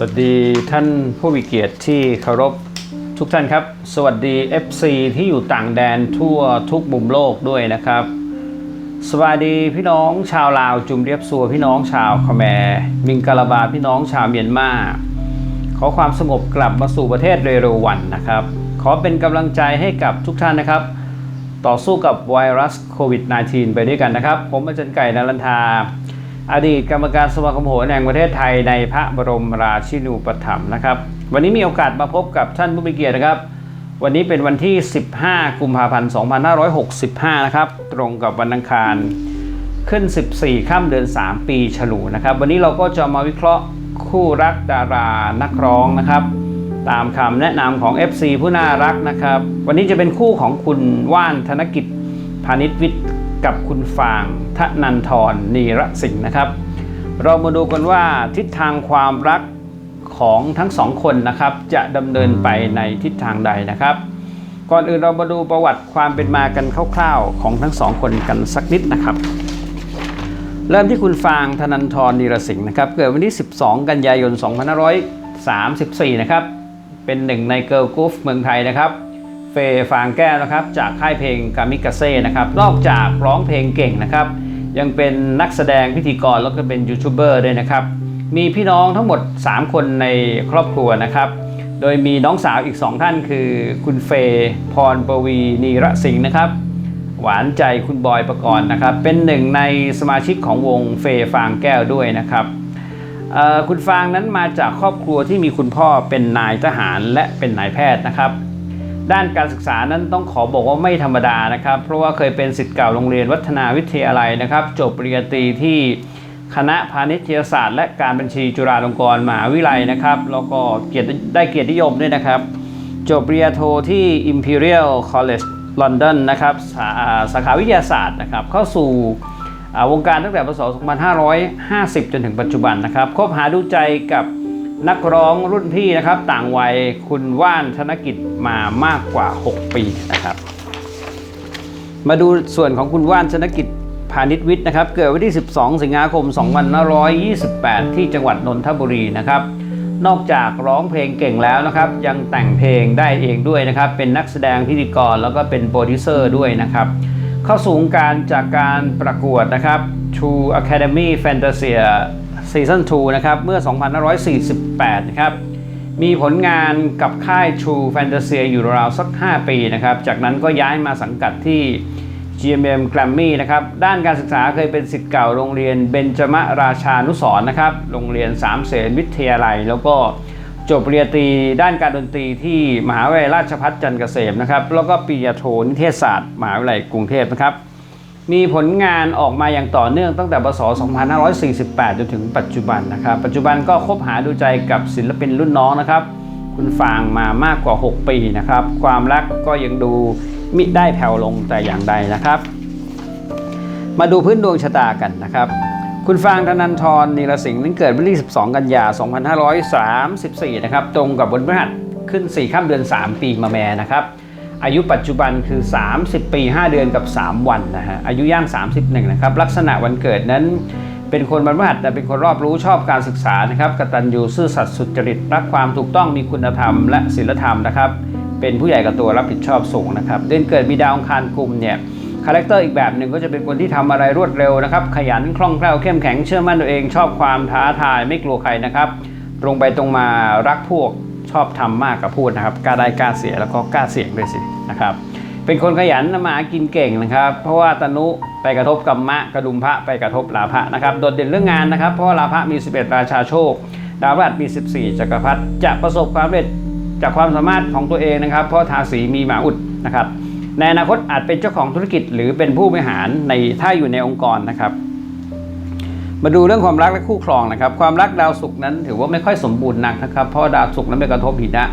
สวัสดีท่านผู้มีเกียรติที่เคารพทุกท่านครับ สวัสดี FC ที่อยู่ต่างแดนทั่วทุกมุมโลกด้วยนะครับ สวัสดีพี่น้องชาวลาวจุมเรียบซัวพี่น้องชาวคแมมิงกาลาบาพี่น้องชาวเมียนมา ขอความสงบกลับมาสู่ประเทศเร็วๆวันนะครับ ขอเป็นกำลังใจให้กับทุกท่านนะครับ ต่อสู้กับไวรัสโควิด -19 ไปด้วยกันนะครับ ผมอาจารย์ไก่นรันทา อดีตกรรมการสมาคมโหนแห่งประเทศไทยในพระบรมราชินูปถัมภ์นะครับ วันนี้มีโอกาสมาพบกับท่านผู้มีเกียรตินะครับ วันนี้เป็นวันที่ 15 กุมภาพันธ์ 2565 นะครับ ตรงกับวันอังคารขึ้น 14ค่ำเดือน 3 ปีฉลูนะครับ วันนี้เราก็จะมาวิเคราะห์คู่รักดารานักร้องนะครับ ตามคำแนะนำของ FC ผู้น่ารักนะครับ วันนี้จะเป็นคู่ของคุณว่านธนกิจพาณิชวิทย์ กับคุณฟางทนันทรนีรสิงห์นะครับ เรามาดูกันว่าทิศทางความรักของทั้งสองคนนะครับ จะดำเนินไปในทิศทางใดนะครับ ก่อนอื่นเรามาดูประวัติความเป็นมากันคร่าวๆ ของทั้งสองคนกันสักนิดนะครับ เริ่มที่คุณฟางธนันทรนีรสิงห์นะครับ เกิดวันที่ 12 กันยายน 2534 นะครับ เป็นหนึ่งในเกิร์ลกรุ๊ปเมืองไทยนะครับ ฟฟางแก้วนะครับ จากค่ายเพลงกามิกาเซ่นะครับ นอกจากร้องเพลงเก่งนะครับ ยังเป็นนักแสดงพิธีกรแล้วก็เป็นยูทูบเบอร์ด้วยนะครับ มีพี่น้องทั้งหมด 3 คนในครอบครัวนะครับ โดยมีน้องสาวอีก 2 ท่านคือคุณเฟย์พรปวีนีระสิงห์นะครับ หวานใจคุณบอยประกรณ์นะครับ เป็นหนึ่งในสมาชิกของวงเฟยฟางแก้วด้วยนะครับคุณฟางนั้นมาจากครอบครัวที่มีคุณพ่อเป็นนายทหารและเป็นนายแพทย์นะครับ ด้านการศึกษานั้นต้องขอบอกว่าไม่ธรรมดานะครับ เพราะว่าเคยเป็นศิษย์เก่าโรงเรียนวัฒนาวิทยาลัยนะครับ จบปริญญาตรีที่คณะพาณิชยศาสตร์ และการบัญชีจุฬาลงกรณ์มหาวิทยาลัยนะครับแล้วก็เกียรติได้เกียรตินิยมด้วยนะครับ จบปริญญาโทที่ Imperial College London นะครับสาสาขาวิทยาศาสตร์นะครับ เข้าสู่วงการตั้งแต่พศ 2550 จนถึงปัจจุบันนะครับคบหาดูใจกับ นักร้องรุ่นพี่นะครับ ต่างวัยคุณว่านธนกิจมามากกว่า 6 ปีนะครับ มาดูส่วนของคุณว่านธนกิจพาณิชวิทย์นะครับ เกิดวันที่ 12 สิงหาคม 2528 ที่จังหวัดนนทบุรีนะครับ นอกจากร้องเพลงเก่งแล้วนะครับ ยังแต่งเพลงได้เองด้วยนะครับ เป็นนักแสดงพิธีกรแล้วก็เป็นโปรดิวเซอร์ด้วยนะครับ เข้าสู่วงการจากการประกวดนะครับ True Academy Fantasia Season 2นะครับเมื่อ 2548 นะครับ มีผลงานกับค่าย True Fantasia อยู่ราวสัก 5 ปีนะครับ จากนั้นก็ย้ายมาสังกัดที่ GMM Grammy นะครับ ด้านการศึกษาเคยเป็นศิษย์เก่าโรงเรียนเบญจมราชานุสรนะครับ โรงเรียนสามเสนวิทยาลัย แล้วก็จบปริญญาตรีด้านการดนตรีที่มหาวิทยาลัยราชภัฏจันทร์เกษมนะครับ แล้วก็ปริญญาโทนิเทศศาสตร์มหาวิทยาลัยกรุงเทพนะครับ มีผลงานออกมาอย่างต่อเนื่องตั้งแต่ปศ 2548 จนถึงปัจจุบันนะครับ ปัจจุบันก็คบหาดูใจกับศิลปินรุ่นน้องนะครับ คุณฟางมามากกว่า 6 ปีนะครับ ความรักก็ยังดูมิได้แผ่วลงแต่อย่างใดนะครับ มาดูพื้นดวงชะตากันนะครับ คุณฟางธนันทรนีรสิงห์นั้นเกิดวันที่ 12 กันยา 2534 นะครับ ตรงกับวันพฤหัสขึ้น4ค่ำเดือน 3 ปีมาแม่นะครับ อายุปัจจุบันคือ 30 ปี 5 เดือนกับ 3 วันนะฮะอายุย่าง 31 นะครับ ลักษณะวันเกิดนั้น เป็นคนบรรพหัสแต่เป็นคนรอบรู้ชอบการศึกษานะครับกตัญญูซื่อสัตย์สุจริตรักความถูกต้องมีคุณธรรมและศีลธรรมนะครับเป็นผู้ใหญ่กับตัวรับผิดชอบสูงนะครับเดือนเกิดมีดาวอังคารกุมเนี่ยคาแรคเตอร์อีกแบบหนึ่งก็จะเป็นคนที่ทำอะไรรวดเร็วนะครับขยันคล่องแคล่วเข้มแข็งเชื่อมั่นตัวเอง ชอบความท้าทายไม่กลัวใครนะครับตรงไปตรงมารักพวก ชอบทำมากกับพูดนะครับกล้าได้กล้าเสียแล้วก็กล้าเสี่ยงด้วยสินะครับ เป็นคนขยันมาหากินเก่งนะครับ เพราะว่าตนุไปกระทบกัมมะกระดุมพระไปกระทบลาภะนะครับโดดเด่นเรื่องงานนะครับ เพราะว่าลาภะมี 11 ราชาโชค ดาวพฤหัสมี 14จักรพรรดิจะประสบความสำเร็จจากความสามารถของตัวเองนะครับ เพราะทาสีมีหมาอุดนะครับในอนาคตอาจเป็นเจ้าของธุรกิจหรือเป็นผู้บริหารในถ้าอยู่ในองค์กรนะครับ มาดูเรื่องความรักและคู่ครองนะครับ ความรักดาวศุกร์นั้นถือว่าไม่ค่อยสมบูรณ์นักนะครับ เพราะดาวศุกร์นั้นไปกระทบหินะ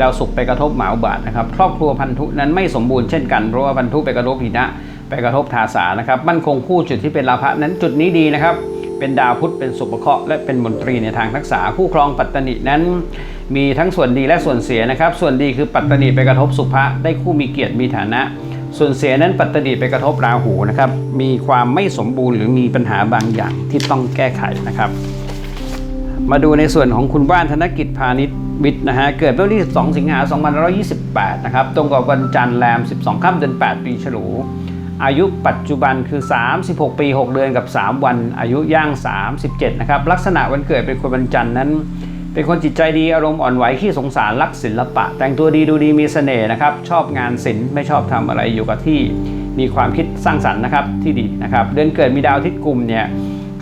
ดาวศุกร์ไปกระทบหมาอุบาทนะครับ ครอบครัวพันธุนั้นไม่สมบูรณ์เช่นกัน เพราะว่าพันธุไปกระทบหินะไปกระทบทาสานะครับมั่นคงคู่จุดที่เป็นลาภะนั้นจุดนี้ดีนะครับ เป็นดาวพุธเป็นสุภเคราะห์และเป็นมนตรีในทางทักษะคู่ครองปัตตนินั้น มีทั้งส่วนดีและส่วนเสียนะครับ ส่วนดีคือปัตตนิไปกระทบสุภะได้คู่มีเกียรติมีฐานะ ส่วนเสียนั้นปัตตนิไปกระทบราหูนะครับ มีความไม่สมบูรณ์หรือมีปัญหาบางอย่างที่ต้องแก้ไขนะครับ มาดูในส่วนของคุณว่านธนกิจพาณิชย์วิทย์นะฮะ เกิดเมื่อวันที่12 สิงหา2528 นะครับ ตรงกับวันจันทร์แรม 12 ค่ำเดือน 8 ปีฉลู อายุปัจจุบันคือ 36 ปี 6 เดือนกับ 3 วัน อายุย่าง 37 นะครับ ลักษณะวันเกิดเป็นคนวันจันทร์นั้น เป็นคนจิตใจดีอารมณ์อ่อนไหวขี้สงสารรักศิลปะ แต่งตัวดีดูดีมีเสน่ห์นะครับ ชอบงานศิลป์ไม่ชอบทำอะไรอยู่กับที่มีความคิดสร้างสรรค์นะครับที่ดีนะครับ เดือนเกิดมีดาวอาทิตย์กลุ่มเนี่ย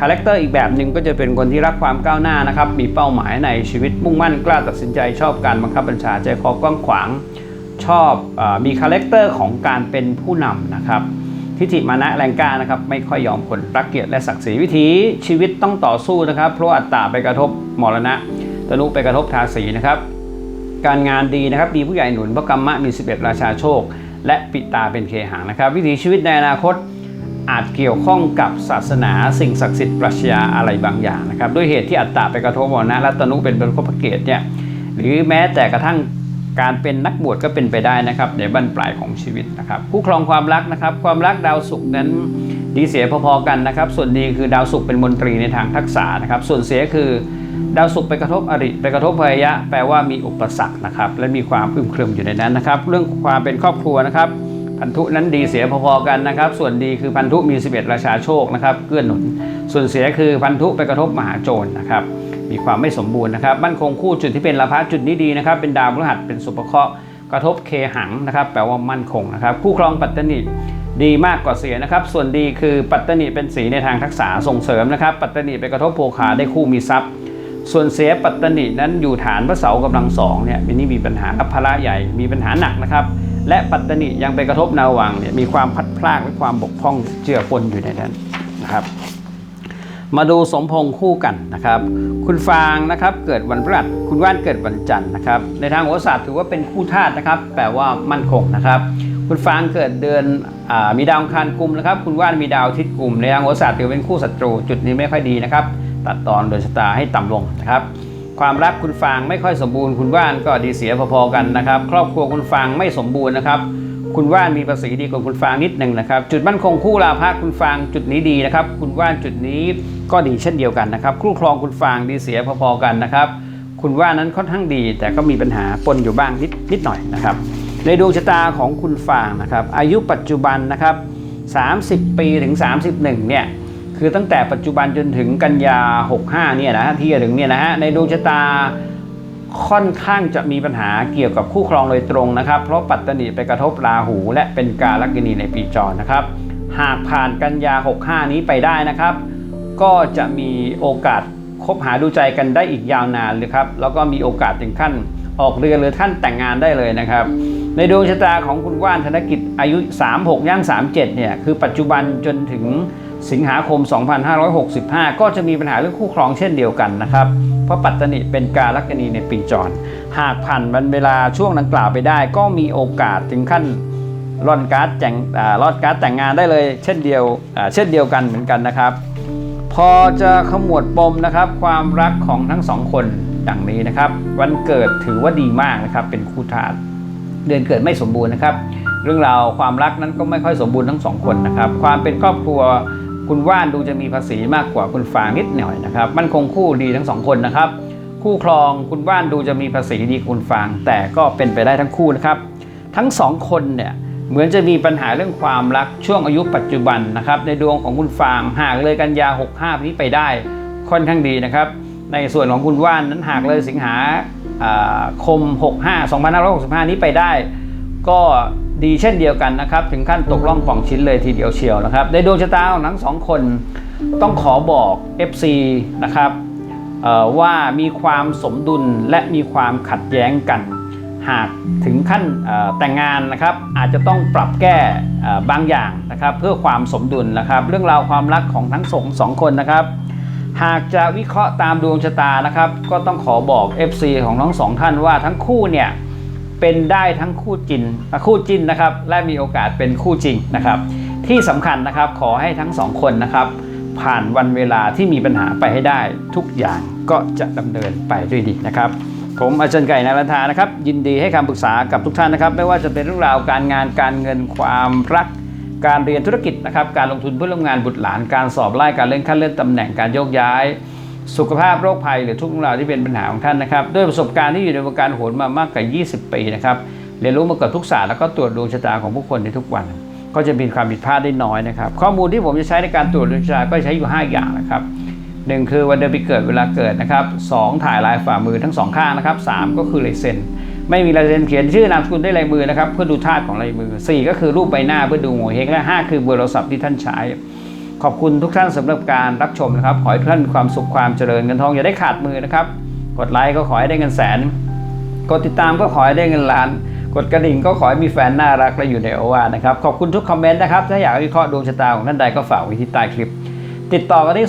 คาแรคเตอร์อีกแบบหนึ่งก็จะเป็นคนที่รักความก้าวหน้านะครับมีเป้าหมายในชีวิตมุ่งมั่นกล้าตัดสินใจชอบการบังคับบัญชาใจคอกว้างขวางชอบอมีคาแรคเตอร์ของการเป็นผู้นำนะครับทิฏฐิมานะแรงกล้านะครับไม่ค่อยยอมคนรักเกียรติและศักดิ์ศรีวิถีชีวิตต้องต่อสู้นะครับ เพราะอัตตาไปกระทบมรณะ ตนุไปกระทบทาสีนะครับ การงานดีนะครับมีผู้ใหญ่หนุนพระกรรมะมี 11 ราชาโชค และปิตาเป็นเคหังนะครับ วิถีชีวิตในอนาคตอาจเกี่ยวข้องกับศาสนาสิ่งศักดิ์สิทธิ์ปรัชญาอะไรบางอย่างนะครับ ด้วยเหตุที่อัตตาไปกระทบมรณะและตนุเป็นเป็นพระเกตเนี่ยหรือแม้แต่กระทั่งการเป็นนักบวชก็เป็นไปได้นะครับในบั้นปลายของชีวิตนะครับคู่ครองความรักนะครับ ความรักดาวศุกร์นั้นดีเสียพอๆกันนะครับ ส่วนดีคือดาวศุกร์เป็นมนตรีในทางทักษะนะครับ ส่วนเสียคือ ดาวศุกร์ไปกระทบอริไปกระทบพยะ แปลว่ามีอุปสรรคนะครับ และมีความอึมครึมอยู่ในนั้นนะครับ เรื่องความเป็นครอบครัวนะครับ พันธุนั้นดีเสียพอๆกันนะครับ ส่วนดีคือพันธุมี 11 ราชาโชคนะครับเกื้อหนุน ส่วนเสียคือพันธุไปกระทบมหาโจรนะครับ มีความไม่สมบูรณ์นะครับ มั่นคงคู่จุดที่เป็นลาภะจุดนี้ดีนะครับ เป็นดาวพฤหัสเป็นสุภเคราะห์กระทบเคหังนะครับ แปลว่ามั่นคงนะครับ คู่ครองปัตตนิดีมากกว่าเสียนะครับ ส่วนดีคือปัตตนิเป็นสีในทางทักษะส่งเสริมนะครับ ปัตตนิไปกระทบโภคาได้คู่มีทรัพย์ ส่วนเสียปัตตนินั้นอยู่ฐานพระเสากำลังสองเนี่ยมินี่มีปัญหาอัภาระใหญ่มีปัญหาหนักนะครับ และปัตตนิยังไปกระทบนาวังเนี่ยมีความพัดพลาดและความบกพร่องเจือปนอยู่ในนั้นนะครับ มาดูสมพงษ์คู่กันนะครับ คุณฟางนะครับเกิดวันพฤหัสคุณว่านเกิดวันจันทร์นะครับ ในทางโหราศาสตร์ถือว่าเป็นคู่ธาตุนะครับ แปลว่ามั่นคงนะครับ คุณฟางเกิดเดือนอมีดาวคารกุมนะครับ คุณว่านมีดาวทิตย์กุมในทางโหราศาสตร์ถือเป็นคู่ศัตรูจุดนี้ไม่ค่อยดีนะครับ ตัดตอนโดยชะตาให้ต่ำลงนะครับ ความรักคุณฟางไม่ค่อยสมบูรณ์คุณว่านก็ดีเสียพอๆกันนะครับ ครอบครัวคุณฟางไม่สมบูรณ์นะครับ คุณว่านมีภาษีดีกว่าคุณฟางนิดหนึ่งนะครับ จุดมั่นคงคู่ลาภะคุณฟางจุดนี้ดีนะครับ คุณว่านจุดนี้ก็ดีเช่นเดียวกันนะครับ คู่ครองคุณฟางดีเสียพอๆกันนะครับ คุณว่านนั้นค่อนข้างดี แต่ก็มีปัญหาปนอยู่บ้างนิดนิดหน่อยนะครับ ในดวงชะตาของคุณฟางนะครับ อายุปัจจุบันนะครับ 30 ปีถึง 31 เนี่ย คือตั้งแต่ปัจจุบันจนถึงกันยา 65 เนี่ยนะที่จะถึงเนี่ยนะฮะในดวงชะตาค่อนข้างจะมีปัญหาเกี่ยวกับคู่ครองโดยตรงนะครับ เพราะปัตตนิไปกระทบราหู และเป็นกาลกินีในปีจรนะครับ หากผ่านกันยา 65 นี้ไปได้นะครับ ก็จะมีโอกาสคบหาดูใจกันได้อีกยาวนานเลยครับแล้วก็มีโอกาสถึงขั้นออกเรือหรือท่านแต่งงานได้เลยนะครับ ในดวงชะตาของคุณว่านธนกิจอายุ 36ย่าง37เนี่ยคือปัจจุบันจนถึง สิงหาคม 2565 ก็จะมีปัญหาเรื่องคู่ครองเช่นเดียวกันนะครับ เพราะปัตตนิเป็นกาลักนีในปีจร หากผ่านวันเวลาช่วงดังกล่าวไปได้ ก็มีโอกาสถึงขั้นร่อนการ์ดแต่งรอดการ์ดแต่งงานได้เลย เช่นเดียวเช่นเดียวกันเหมือนกันนะครับ พอจะขมวดปมนะครับความรักของทั้งสองคนดังนี้นะครับ วันเกิดถือว่าดีมากนะครับเป็นคู่ธาตุเดือนเกิดไม่สมบูรณ์นะครับ เรื่องราวความรักนั้นก็ไม่ค่อยสมบูรณ์ทั้งสองคนนะครับ ความเป็นครอบครัว คุณว่านดูจะมีภาษีมากกว่าคุณฟางนิดหน่อยนะครับมันคงคู่ดีทั้งสองคนนะครับ คู่ครองคุณว่านดูจะมีภาษีดีคุณฟาง แต่ก็เป็นไปได้ทั้งคู่นะครับ ทั้งสองคนเนี่ยเหมือนจะมีปัญหาเรื่องความรักช่วงอายุปัจจุบันนะครับ ในดวงของคุณฟางหากเลยกันยา 65 นี้ไปได้ค่อนข้างดีนะครับ ในส่วนของคุณว่านนั้นหากเลยสิงหาอ่าคม 65 2565 นี้ไปได้ ก็ ดีเช่นเดียวกันนะครับ ถึงขั้นตกล่องป่องชิ้นเลยทีเดียวเชียวนะครับ ในดวงชะตาของทั้งสองคนต้องขอบอก FC นะครับว่ามีความสมดุลและมีความขัดแย้งกัน หากถึงขั้นแต่งงานนะครับ อาจจะต้องปรับแก้บางอย่างนะครับ เพื่อความสมดุลนะครับ เรื่องราวความรักของทั้งสองสองคนนะครับ หากจะวิเคราะห์ตามดวงชะตานะครับ ก็ต้องขอบอก FC ของทั้งสองท่านว่าทั้งคู่เนี่ย เป็นได้ทั้งคู่จินคู่จินนะครับ และมีโอกาสเป็นคู่จริงนะครับ ที่สำคัญนะครับขอให้ทั้งสองคนนะครับ ผ่านวันเวลาที่มีปัญหาไปให้ได้ ทุกอย่างก็จะดำเนินไปด้วยดีนะครับ ผมอาจารย์ไก่นารันทานะครับ ยินดีให้คำปรึกษากับทุกท่านนะครับ ไม่ว่าจะเป็นเรื่องราวการงานการเงินความรักการเรียนธุรกิจนะครับ การลงทุนเพื่อร่วมงานบุตรหลาน การสอบไล่การเลื่อนขั้นเลื่อนตำแหน่งการโยกย้าย สุขภาพโรคภัยหรือทุกเรื่องราวที่เป็นปัญหาของท่านนะครับด้วยประสบการณ์ที่อยู่ในวงการโหนมามากกว่า 20 ปีนะครับเรียนรู้มาเกือบทุกศาสตร์แล้วก็ตรวจดวงชะตาของผู้คนในทุกวัน ก็จะมีความผิดพลาดได้น้อยนะครับ ข้อมูลที่ผมจะใช้ในการตรวจดวงชะตาก็ใช้อยู่ 5 อย่างนะครับหนึ่งคือวันเดือนปีเกิดเวลาเกิดนะครับสองถ่ายลายฝ่ามือทั้งสองข้างนะครับสามก็คือลายเซ็นไม่มีลายเซ็นเขียนชื่อนามสกุลด้วยลายมือนะครับเพื่อดูธาตุของลายมือสี่ก็คือรูปใบหน้าเพื่อดูหัวเฮงและห้าคือเบอร์โทรศัพท์ที่ท่านใช้ ขอบคุณทุกท่านสำหรับการรับชมนะครับ ขอให้ทุกท่านมีความสุขความเจริญเงินทองอย่าได้ขาดมือนะครับ กดไลค์ก็ขอให้ได้เงินแสน กดติดตามก็ขอให้ได้เงินล้าน กดกระดิ่งก็ขอให้มีแฟนน่ารักและอยู่ในโอวาทนะครับ ขอบคุณทุกคอมเมนต์นะครับ ถ้าอยากวิเคราะห์ดวงชะตาของท่านใดก็ฝากไว้ที่ใต้คลิป ติดต่อกันที่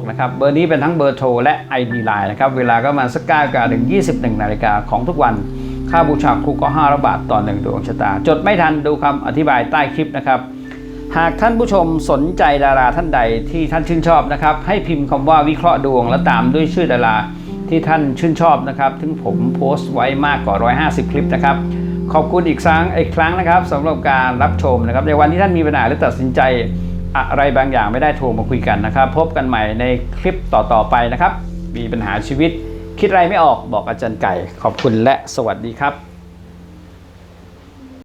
0811599996 นะครับ เบอร์นี้เป็นทั้งเบอร์โทรและ ID Line นะครับ เวลาก็ประมาณสัก9นาฬิกาถึง 21นาฬิกาของทุกวัน ค่าบูชาครูก็5บาทต่อหนึ่งดวงชะตา จดไม่ทันดูคำอธิบายใต้คลิปนะครับ หากท่านผู้ชมสนใจดาราท่านใดที่ท่านชื่นชอบนะครับ ให้พิมพ์คำว่าวิเคราะห์ดวง แล้วตามด้วยชื่อดาราที่ท่านชื่นชอบนะครับซึ่งผมโพสต์ไว้มากกว่า 150 คลิปนะครับ ขอบคุณอีกครั้งอีกครั้งนะครับสำหรับการรับชมนะครับ ในวันที่ท่านมีปัญหาหรือตัดสินใจอะไรบางอย่างไม่ได้โทรมาคุยกันนะครับ พบกันใหม่ในคลิปต่อๆไปนะครับ มีปัญหาชีวิต คิดอะไรไม่ออกบอกอาจารย์ไก่ ขอบคุณและสวัสดีครับ